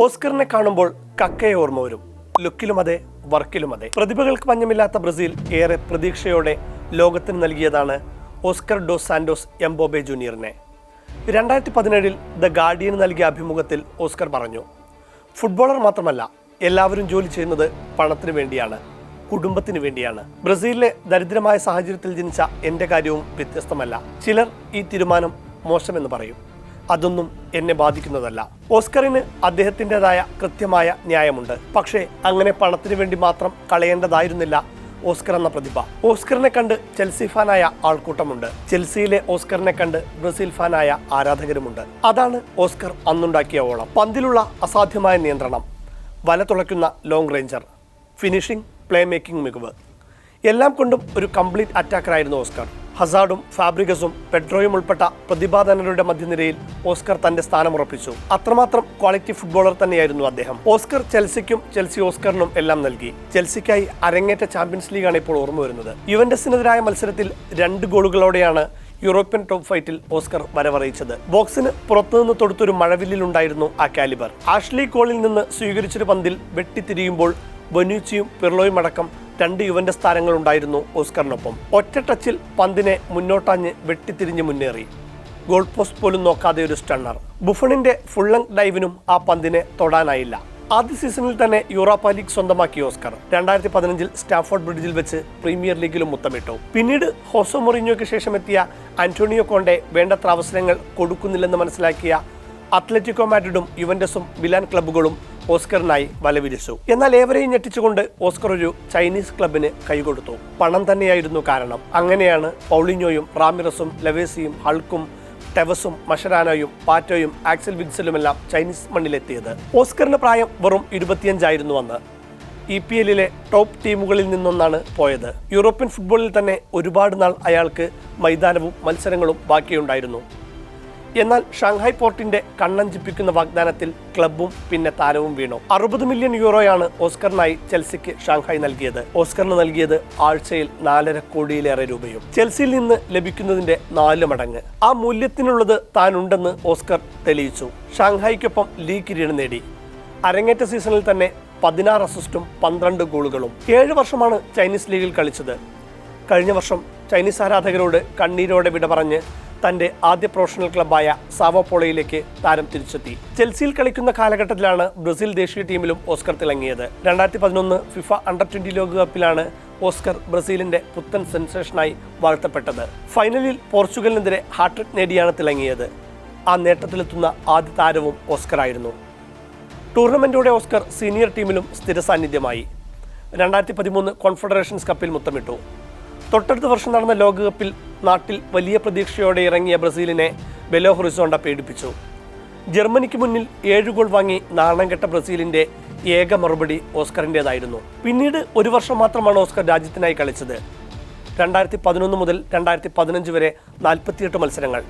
ഓസ്കറിനെ കാണുമ്പോൾ കക്കയെ ഓർമ്മ വരും. ലുക്കിലും അതെ വർക്കിലും അതെ. പ്രതിഭകൾക്ക് പഞ്ഞമില്ലാത്ത ബ്രസീൽ ഏറെ പ്രതീക്ഷയോടെ ലോകത്തിന് നൽകിയതാണ് ഓസ്കർ ഡോസ് സാന്റോസ് എംബോബെ ജൂനിയറിനെ. രണ്ടായിരത്തി പതിനേഴിൽ ദ ഗാർഡിയന് നൽകിയ അഭിമുഖത്തിൽ ഓസ്കർ പറഞ്ഞു ഫുട്ബോളർ മാത്രമല്ല എല്ലാവരും ജോലി ചെയ്യുന്നത് പണത്തിന് വേണ്ടിയാണ് കുടുംബത്തിന് വേണ്ടിയാണ്. ബ്രസീലിലെ ദരിദ്രമായ സാഹചര്യത്തിൽ ജനിച്ച എന്റെ കാര്യവും വ്യത്യസ്തമല്ല. ചിലർ ഈ തീരുമാനം മോശമെന്ന് പറയും. അതൊന്നും എന്നെ ബാധിക്കുന്നതല്ല. ഓസ്കറിന് അദ്ദേഹത്തിന്റെതായ കൃത്യമായ ന്യായമുണ്ട്. പക്ഷേ അങ്ങനെ പണത്തിന് വേണ്ടി മാത്രം കളയേണ്ടതായിരുന്നില്ല ഓസ്കർ എന്ന പ്രതിഭ. ഓസ്കറിനെ കണ്ട് ചെൽസി ഫാനായ ആൾക്കൂട്ടമുണ്ട്. ചെൽസിയിലെ ഓസ്കറിനെ കണ്ട് ബ്രസീൽ ഫാനായ ആരാധകരുമുണ്ട്. അതാണ് ഓസ്കർ അന്നുണ്ടാക്കിയ ഓളം. പന്തിലുള്ള അസാധ്യമായ നിയന്ത്രണം. വല തുളയ്ക്കുന്ന long ranger finishing play making മികവ്. എല്ലാം കൊണ്ടും ഒരു കംപ്ലീറ്റ് അറ്റാക്കറായിരുന്നു ഓസ്കർ. ഹസാർഡും ഫാബ്രിഗസും പെട്രോയും ഉൾപ്പെട്ട പ്രതിഭാധനരുടെ മധ്യനിരയിൽ ഓസ്കർ തന്റെ സ്ഥാനം ഉറപ്പിച്ചു അത്രമാത്രം ക്വാളിറ്റി ഫുട്ബോളർ തന്നെയായിരുന്നു അദ്ദേഹം. ഓസ്കർ ചെൽസിക്കും ചെൽസി ഓസ്കറിനും എല്ലാം നൽകി. ചെൽസിക്കായി അരങ്ങേറ്റ ചാമ്പ്യൻസ് ലീഗാണ് ഇപ്പോൾ ഓർമ്മ വരുന്നത്. യുവന്റസിനെതിരായ മത്സരത്തിൽ രണ്ട് ഗോളുകളോടെയാണ് യൂറോപ്യൻ ടോപ്പ് ഫൈറ്റിൽ ഓസ്കർ വരവറിയിച്ചത്. ബോക്സിന് പുറത്തുനിന്ന് തൊടുത്തൊരു മഴവില്ലിലുണ്ടായിരുന്നു ആ കാലിബർ. ആഷ്ലി കോളിൽ നിന്ന് സ്വീകരിച്ചൊരു പന്തിൽ വെട്ടിത്തിരിയുമ്പോൾ ബൊനൂച്ചിയും പിർലോയും അടക്കം രണ്ട് യുവന്റെ താരങ്ങളുണ്ടായിരുന്നു ഓസ്കറിനൊപ്പം. ഒറ്റ ടച്ചിൽ പന്തിനെ മുന്നോട്ടാഞ്ഞ് വെട്ടിത്തിരിഞ്ഞ് മുന്നേറി. ഗോൾ പോസ്റ്റ് പോലും നോക്കാതെ ഒരു സ്റ്റണ്ണർ. ബുഫണിന്റെ ഫുൾ ലെങ് ഡൈവിനും ആ പന്തിനെ തൊടാനായില്ല. ആദ്യ സീസണിൽ തന്നെ യൂറോപ്പ ലീഗ് സ്വന്തമാക്കി ഓസ്കർ. രണ്ടായിരത്തി പതിനഞ്ചിൽ സ്റ്റാഫോർഡ് ബ്രിഡ്ജിൽ വെച്ച് പ്രീമിയർ ലീഗിലും മുത്തമിട്ടു. പിന്നീട് ഹോസോ മൊറിഞ്ഞോയ്ക്ക് ശേഷം എത്തിയ ആന്റോണിയോ കോണ്ടെ വേണ്ടത്ര അവസരങ്ങൾ കൊടുക്കുന്നില്ലെന്ന് മനസ്സിലാക്കിയ അത്ലറ്റിക്കോ മാഡ്രിഡും യുവന്റസും മിലാൻ ക്ലബ്ബുകളും ഓസ്കറിനായി വലവിരിച്ചു. എന്നാൽ ഏവരെയും ഞെട്ടിച്ചുകൊണ്ട് ഓസ്കർ ഒരു ചൈനീസ് ക്ലബിന് കൈകൊടുത്തു. പണം തന്നെയായിരുന്നു കാരണം. അങ്ങനെയാണ് പൗളിഞ്ഞോയും റാമിറസും ലവേസിയും ഹൾക്കും ടെവസും മഷരാനോയും പാറ്റോയും ആക്സൽ വിഗ്സലുമെല്ലാം ചൈനീസ് മണ്ണിലെത്തിയത്. ഓസ്കറിന്റെ പ്രായം വെറും ഇരുപത്തിയഞ്ചായിരുന്നു അന്ന്. ഇ പി എല്ലിലെ ടോപ്പ് ടീമുകളിൽ നിന്നൊന്നാണ് പോയത്. യൂറോപ്യൻ ഫുട്ബോളിൽ തന്നെ ഒരുപാട് നാൾ അയാൾക്ക് മൈതാനവും മത്സരങ്ങളും ബാക്കിയുണ്ടായിരുന്നു. എന്നാൽ ഷാങ്ഹായ് പോർട്ടിന്റെ കണ്ണഞ്ചിപ്പിക്കുന്ന വാഗ്ദാനത്തിൽ ക്ലബും പിന്നെ താരവും വീണു. അറുപത് മില്യൺ യൂറോയാണ് ഓസ്കറിനായി ചെൽസിക്ക് ഷാങ്ഹായ് നൽകിയത്. ഓസ്കറിന് നൽകിയത് ആഴ്ചയിൽ നാലര കോടിയിലേറെ രൂപയും. ചെൽസിയിൽ നിന്ന് ലഭിക്കുന്നതിന്റെ നാല് മടങ്ങ്. ആ മൂല്യത്തിനുള്ളത് താനുണ്ടെന്ന് ഓസ്കർ തെളിയിച്ചു. ഷാങ്ഹായ്ക്കൊപ്പം ലീഗ് കിരീടം നേടി. അരങ്ങേറ്റ സീസണിൽ തന്നെ പതിനാറ് അസിസ്റ്റും പന്ത്രണ്ട് ഗോളുകളും. ഏഴ് വർഷമാണ് ചൈനീസ് ലീഗിൽ കളിച്ചത്. കഴിഞ്ഞ വർഷം ചൈനീസ് ആരാധകരോട് കണ്ണീരോടെ വിട പറഞ്ഞ് തന്റെ ആദ്യ പ്രൊഫഷണൽ ക്ലബായ സാവോപോളയിലേക്ക് താരം തിരിച്ചെത്തി. ചെൽസിയിൽ കളിക്കുന്ന കാലഘട്ടത്തിലാണ് ബ്രസീൽ ദേശീയ ടീമിലും ഓസ്കർ തിളങ്ങിയത്. രണ്ടായിരത്തി പതിനൊന്ന് ഫിഫ അണ്ടർ ട്വന്റി ലോകകപ്പിലാണ് ഓസ്കർ ബ്രസീലിന്റെ പുത്തൻ സെൻസേഷനായി വാഴ്ത്തപ്പെട്ടത്. ഫൈനലിൽ പോർച്ചുഗലിനെതിരെ ഹാട്രിക് നേടിയാണ് തിളങ്ങിയത്. ആ നേട്ടത്തിലെത്തുന്ന ആദ്യ താരവും ഓസ്കറായിരുന്നു. ടൂർണമെന്റോടെ ഓസ്കർ സീനിയർ ടീമിലും സ്ഥിര സാന്നിധ്യമായി രണ്ടായിരത്തി പതിമൂന്ന് കോൺഫെഡറേഷൻസ് കപ്പിൽ മുത്തമിട്ടു. തൊട്ടടുത്ത വർഷം നടന്ന ലോകകപ്പിൽ നാട്ടിൽ വലിയ പ്രതീക്ഷയോടെ ഇറങ്ങിയ ബ്രസീലിനെ ബെലോ ഹൊറിസോണ്ട പീഡിപ്പിച്ചു ജർമ്മനിക്ക് മുന്നിൽ ഏഴ് ഗോൾ വാങ്ങി നാണം കെട്ട ബ്രസീലിന്റെ ഏക മറുപടി ഓസ്കറിന്റെതായിരുന്നു പിന്നീട് ഒരു വർഷം മാത്രമാണ് ഓസ്കർ രാജ്യത്തിനായി കളിച്ചത്. രണ്ടായിരത്തി പതിനൊന്ന് മുതൽ രണ്ടായിരത്തി പതിനഞ്ച് വരെ നാൽപ്പത്തിയെട്ട് മത്സരങ്ങൾ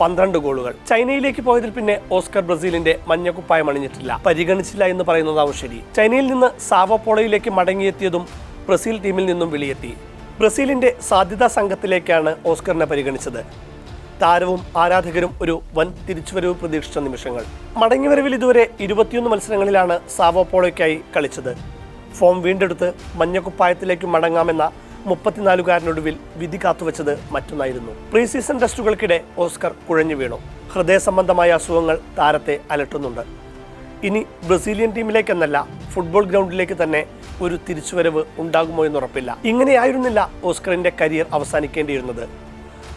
പന്ത്രണ്ട് ഗോളുകൾ. ചൈനയിലേക്ക് പോയതിൽ പിന്നെ ഓസ്കർ ബ്രസീലിന്റെ മഞ്ഞക്കുപ്പായം അണിഞ്ഞിട്ടില്ല. പരിഗണിച്ചില്ല എന്ന് പറയുന്നതാവും ശരി. ചൈനയിൽ നിന്ന് സാവോപോളയിലേക്ക് മടങ്ങിയെത്തിയതും ബ്രസീൽ ടീമിൽ നിന്നും വെളിയെത്തി. ബ്രസീലിന്റെ സാധ്യതാ സംഘത്തിലേക്കാണ് ഓസ്കറിനെ പരിഗണിച്ചത്. താരവും ആരാധകരും ഒരു വൻ തിരിച്ചുവരവ് പ്രതീക്ഷിച്ച നിമിഷങ്ങൾ. മടങ്ങിവരവിൽ ഇതുവരെ ഇരുപത്തിയൊന്ന് മത്സരങ്ങളിലാണ് സാവോപോളോയ്ക്കായി കളിച്ചത്. ഫോം വീണ്ടെടുത്ത് മഞ്ഞക്കുപ്പായത്തിലേക്ക് മടങ്ങാമെന്ന മുപ്പത്തിനാലുകാരനൊടുവിൽ വിധി കാത്തുവച്ചത് മറ്റൊന്നായിരുന്നു. പ്രീ സീസൺ ടെസ്റ്റുകൾക്കിടെ ഓസ്കർ കുഴഞ്ഞു വീണു. ഹൃദയ സംബന്ധമായ അസുഖങ്ങൾ താരത്തെ അലട്ടുന്നുണ്ട്. ഇനി ബ്രസീലിയൻ ടീമിലേക്കെന്നല്ല ഫുട്ബോൾ ഗ്രൗണ്ടിലേക്ക് തന്നെ ഒരു തിരിച്ചുവരവ് ഉണ്ടാകുമോ എന്ന് എന്നുറപ്പില്ല ഇങ്ങനെയായിരുന്നില്ല ഓസ്കറിന്റെ കരിയർ അവസാനിക്കേണ്ടിയിരുന്നത്.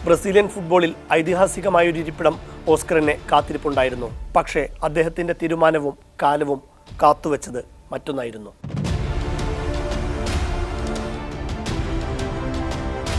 ബ്രസീലിയൻ ഫുട്ബോളിൽ ഐതിഹാസികമായ ഒരു ഇരിപ്പിടം ഓസ്കറിനെ കാത്തിരിപ്പുണ്ടായിരുന്നു. പക്ഷേ അദ്ദേഹത്തിന്റെ തീരുമാനവും കാലവും കാത്തുവച്ചത് മറ്റൊന്നായിരുന്നു.